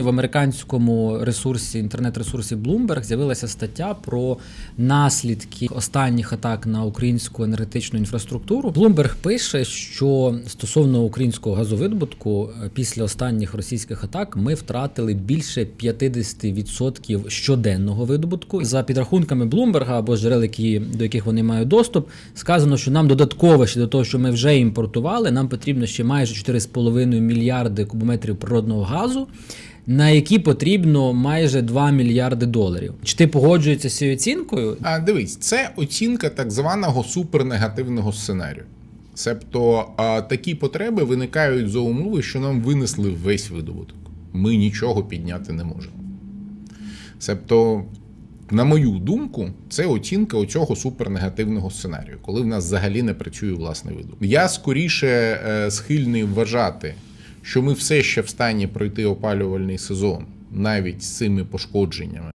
В американському ресурсі, інтернет-ресурсі Bloomberg з'явилася стаття про наслідки останніх атак на українську енергетичну інфраструктуру. Bloomberg пише, що стосовно українського газовидобутку е, після останніх російських атак ми втратили більше 50% щоденного видобутку. За підрахунками Bloomberg або джерел, які, до яких вони мають доступ, сказано, що нам додатково ще до того, що ми вже імпортували, нам потрібно ще майже 4,5 мільярди кубометрів природного газу на які потрібно майже 2 мільярди доларів. Чи ти погоджуєшся з цією оцінкою? А дивись, це оцінка так званого супернегативного сценарію. Себто такі потреби виникають за умови, що нам винесли весь видобуток. Ми нічого підняти не можемо. Себто, на мою думку, це оцінка оцього супернегативного сценарію, коли в нас взагалі не працює власний видобуток. Я скоріше е, схильний вважати, що ми все ще в стані пройти опалювальний сезон навіть з цими пошкодженнями.